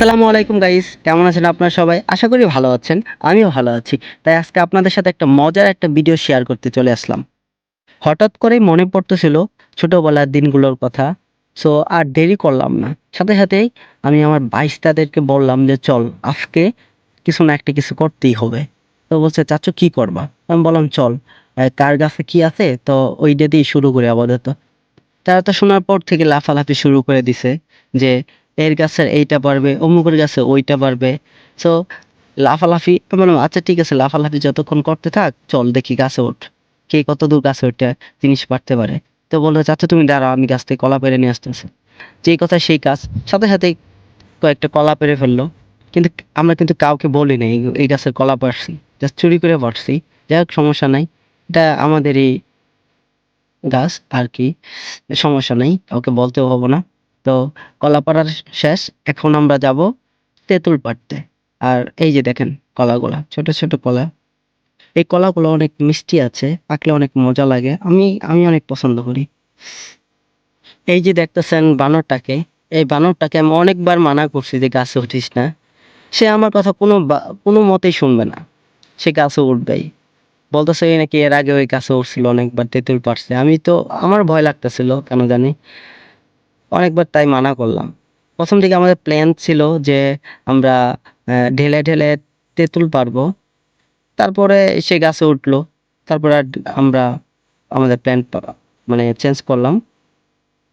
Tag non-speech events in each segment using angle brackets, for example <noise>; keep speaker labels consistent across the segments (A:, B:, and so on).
A: আসসালামু আলাইকুম গাইস কেমন আছেন আপনারা সবাই? আশা করি ভালো আছেন, আমিও ভালো আছি। তাই আজকে আপনাদের সাথে একটা মজার একটা ভিডিও শেয়ার করতে চলে আসলাম। হঠাৎ করেই মনে পড়তেছিল ছোটবেলার দিনগুলোর কথা সো আর দেরি করলাম না। সাথে সাথেই আমি আমার বাইশ তাদেরকে বললাম যে, চল, আজকে কিছু না একটা কিছু করতেই হবে। তো বলছে, চাচু, কি করবা? আমি বললাম, চল কার গাছে কি আছে, তো ওইটা দিয়ে শুরু করি আপাতত। তারা তো শোনার পর থেকে লাফালাফি শুরু করে দিছে যে, এর গাছের এইটা পারবে অমুকের গাছে ওইটা পারবে সো লাফালাফি বললাম আচ্ছা ঠিক আছে, লাফালাফি যতক্ষণ করতে থাক, চল দেখি গাছে ওঠ। কে কত দূর গাছে ওঠে, জিনিস পারতে পারে। তো বলল চাচা তুমি দাঁড়াও, আমি গাছ থেকে কলা পেরে নিয়ে আসতেছি। যেই কথা সেই কাজ সাথে সাথে কয়েকটা কলা পেরে ফেলল। কিন্তু আমরা কিন্তু কাউকে বলি নাই, এই গাছের কলা পারছি জাস্ট চুরি করে পারছি যাই হোক, সমস্যা নাই। এটা আমাদেরই গাছ আর কি, সমস্যা নেই, কাউকে বলতেও হব না। তো কলাপাড়ার শেষ, এখন আমরা যাব তেঁতুল পাড়তে। আর এই যে দেখেন কলাগুলা, ছোট ছোট কলা। এই কলাগুলো অনেক মিষ্টি আছে, পাকলে অনেক মজা লাগে। আমি আমি অনেক পছন্দ করি। এই যে দেখতেছেন বানরটাকে, এই বানরটাকে আমি অনেকবার মানা করছি যে গাছে উঠিস না। সে আমার কথা কোনো কোনো মতেই শুনবে না। সে গাছে উঠবেই। বলতেছে নাকি এর আগে ওই গাছে উঠছিল অনেকবার তেঁতুল পারছে আমি তো, আমার ভয় লাগতেছিল, কেন জানি। অনেকবার তাই মানা করলাম। প্রথম দিকে আমাদের প্ল্যান ছিল যে আমরা ঢেলে ঢেলে তেঁতুল পারব তারপরে সে গাছে উঠল। তারপরে আর আমরা আমাদের প্ল্যান মানে চেঞ্জ করলাম।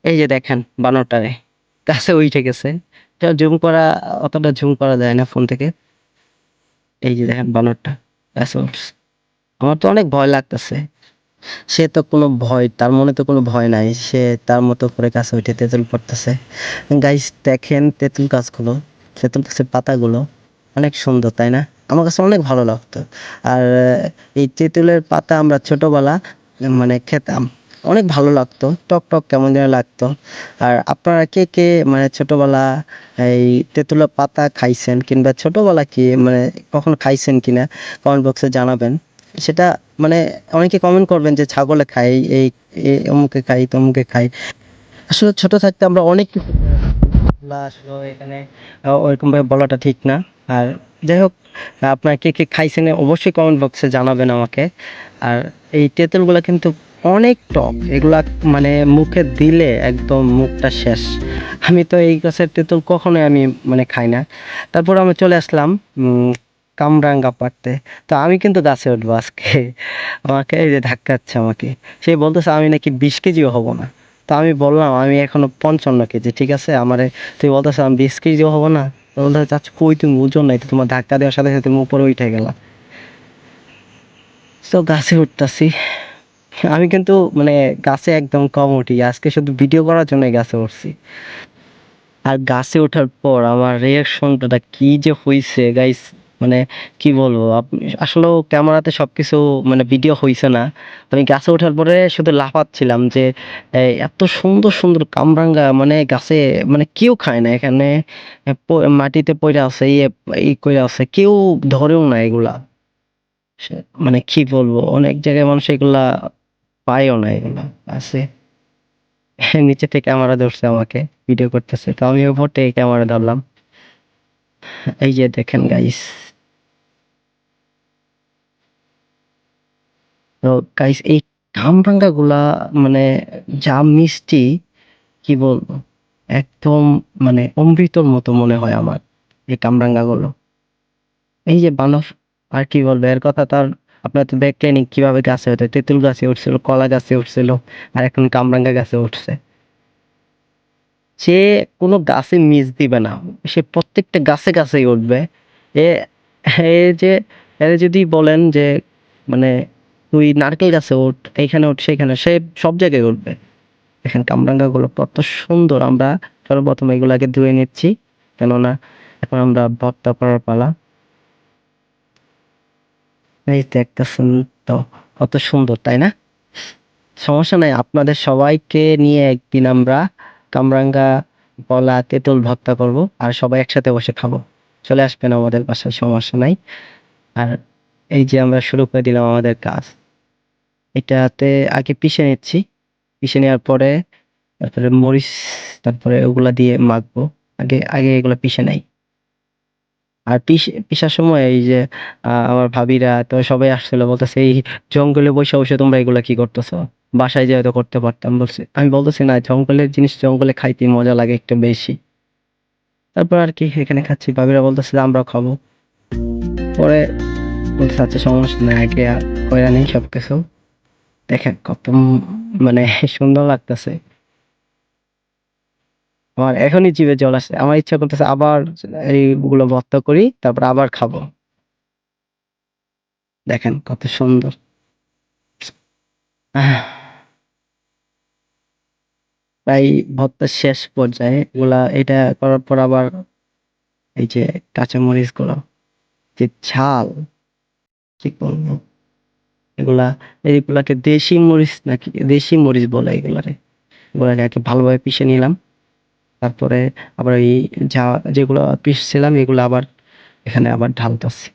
A: এই যে দেখেন, বানরটারে, গাছে উঠে গেছে। জুম করা, অতটা জুম করা যায় না ফোন থেকে। এই যে দেখেন, বানরটা, গাছে উঠছে। আমার তো অনেক ভয় লাগতেছে। সে তো কোনো ভয়, তার মনে তো কোনো ভয় নাই। সে তার মতো করে কাছে উঠে তেঁতুল পড়তেছে। গাইস দেখেন তেঁতুল গাছগুলো। তেঁতুল গাছের পাতাগুলো অনেক সুন্দর, তাই না? আমার কাছে অনেক ভালো লাগতো। আর, এই তেঁতুলের পাতা আমরা ছোটবেলা মানে খেতাম। অনেক ভালো লাগতো। টক টক কেমন যেন লাগতো। আর আপনারা কে কে মানে ছোটবেলা এই তেঁতুলের পাতা খাইছেন কিংবা ছোটবেলা কি মানে কখনো খাইছেন কিনা কমেন্ট বক্সে জানাবেন। সেটা মানে অনেকে কমেন্ট করবেন যে ছাগলে খাই এই অমুকে খাই তমুকে খাই। আসলে ছোট থাকতে আমরা অনেক কিছু আসলে এখানে আহ, ওইরকম ভাবে বলাটা ঠিক না। আর যাই হোক আপনার কে কে খাইছেন অবশ্যই কমেন্ট বক্সে জানাবেন আমাকে। আর এই তেঁতুলগুলো কিন্তু অনেক টক। এগুলা মানে মুখে দিলে একদম মুখটা শেষ। আমি তো এই গাছের তেঁতুল কখনোই আমি মানে খাই না। তারপর আমি চলে আসলাম কামরাঙ্গা পাড়তে। তো আমি কিন্তু গাছে উঠবো আজকে। আমাকে এই যে ধাক্কাচ্ছে আমাকে। সে বলতেছে, আমি নাকি বিশ কেজিও হব না। তো আমি বললাম, আমি এখনও পঞ্চান্ন কেজি, ঠিক আছে? আমারে তুই বলতেছে, আমি বিশ কেজিও হব না। তো বলতেছে চাচ্ছ কই তুমি? ওজন নাই তো, তোমার ধাক্কা দেওয়ার সাথে সাথে তুমি উপরে উঠে গেলাম তো গাছে উঠতাছি। আমি কিন্তু মানে গাছে একদম কম উঠি। আজকে শুধু ভিডিও করার জন্য গাছে উঠছি। আর গাছে ওঠার পর আমার রিয়াকশনটা কি যে হইছে গাইস মানে কি বলব আসলেও ক্যামেরাতে সবকিছু মানে ভিডিও হইছে না। আমি গাছে ওঠার পরে শুধু লাফাচ্ছিলাম যে এত সুন্দর সুন্দর কামরাঙ্গা মানে গাছে মানে কেউ খায় না। এখানে মাটিতে পড়ে আছে ইয়ে ই করে আছে, কেউ ধরেও না এগুলা। মানে কি বলব, অনেক জায়গায় মানুষ এগুলা পায়ও না, এগুলা আছে। <laughs> নিচে থেকে ক্যামেরা ধরছে আমাকে ভিডিও করতেছে। তো আমি উপর থেকে ক্যামেরা ধরলাম। এই যে দেখেন গাইস তো গাইস এই কামরাঙ্গা গুলা মানে যা মিষ্টি, কি বলব, একদম মানে অমৃতর মতো মনে হয় আমার এই কামরাঙ্গা গুলো এই যে বানর আর কি বলব, এর কথা তার আপনার তো দেখলেনি কীভাবে গাছে ওঠে তেঁতুল গাছে উঠছিল, কলা গাছে উঠছিল, আর এখন কামরাঙ্গা গাছে উঠছে। সে কোনো গাছে মিস দিবে না। সে প্রত্যেকটা গাছে গাছেই উঠবে। এ এ যে এর যদি বলেন যে মানে তুই নারকেল গাছে উঠ, এইখানে উঠ সেখানে সে সব জায়গায় উঠবে। কামরাঙ্গা গুলো কত সুন্দর। আমরা সর্বপ্রথম এগুলাকে ধুয়ে নিচ্ছি। কেননা এখন আমরা ভর্তা করার পালা। এই দেখতেছেন তো কত সুন্দর, তাই না? সমস্যা নাই, আপনাদের সবাইকে নিয়ে একদিন আমরা কামরাঙ্গা কলা তেঁতুল ভর্তা করব আর সবাই একসাথে বসে খাব। চলে আসবেন আমাদের বাসায়, সমস্যা নাই। আর এই যে আমরা শুরু করে দিলাম আমাদের কাজ। এটাতে আগে পিষে নিচ্ছি। পিষে নেওয়ার পরে তারপরে মরিচ, তারপরে ওগুলা দিয়ে মাখবো। আগে আগে এগুলো পিষে নাই। আর পিস পিসার সময় এই যে আমার ভাবিরা তো সবাই আসছিল, বলতেছে, এই জঙ্গলে বসে বসে তোমরা এগুলা কি করতেছো? বাসায় যেয়ে তো করতে পারতাম, বলছে। আমি বলতেছি, না জঙ্গলের জিনিস জঙ্গলে খাইতে মজা লাগে একটু বেশি। তারপর আর কি, এখানে খাচ্ছি। ভাবিরা বলতেছে যে আমরাও খাব। পরে বলতেছে আচ্ছা সমস্যা নাই, আগে কইরা নেই সবকিছু। দেখেন কত মানে সুন্দর লাগতেছে। আমার এখনই জিভে জল আসছে। আমার ইচ্ছা করতেছে, আবার এইগুলো ভর্তা করি, তারপর আবার খাব। দেখেন কত সুন্দর। আহ। প্রায় ভর্তার শেষ পর্যায়ে এগুলা এটা করার পর আবার এই যে কাঁচামরিচগুলো যে ঝাল কি বলব? এগুলা এইগুলাকে দেশি মরিচ নাকি, দেশি মরিচ বলে এগুলারে। এগুলাকে আর ভালোভাবে পিষে নিলাম। তারপরে আবার এই যা যেগুলো পিষছিলাম এগুলো আবার এখানে আবার ঢালতেছি।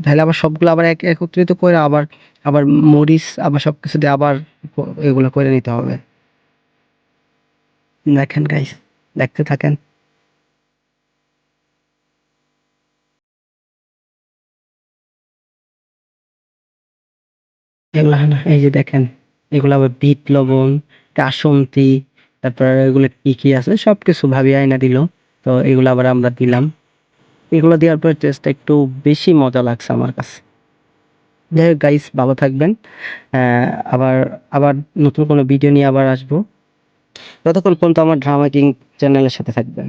A: তাহলে আবার সবগুলো আবার এক, একত্রিত করে আবার আবার মরিচ, আবার সবকিছু দিয়ে আবার এগুলো করে নিতে হবে। দেখেন গাইস দেখতে থাকেন। এই যে দেখেন, এগুলো আবার বিট লবণ কাসন্তি তারপর এগুলো কি কি আছে, সবকিছু ভাবি আয়না দিল। তো এগুলো আবার আমরা দিলাম। এগুলো দেওয়ার পর টেস্টটা একটু বেশি মজা লাগছে আমার কাছে। যাই হোক গাইস ভালো থাকবেন। আবার আবার নতুন কোনো ভিডিও নিয়ে আবার আসব। ততক্ষণ পর্যন্ত আমার ড্রামা কিং চ্যানেলের সাথে থাকবেন।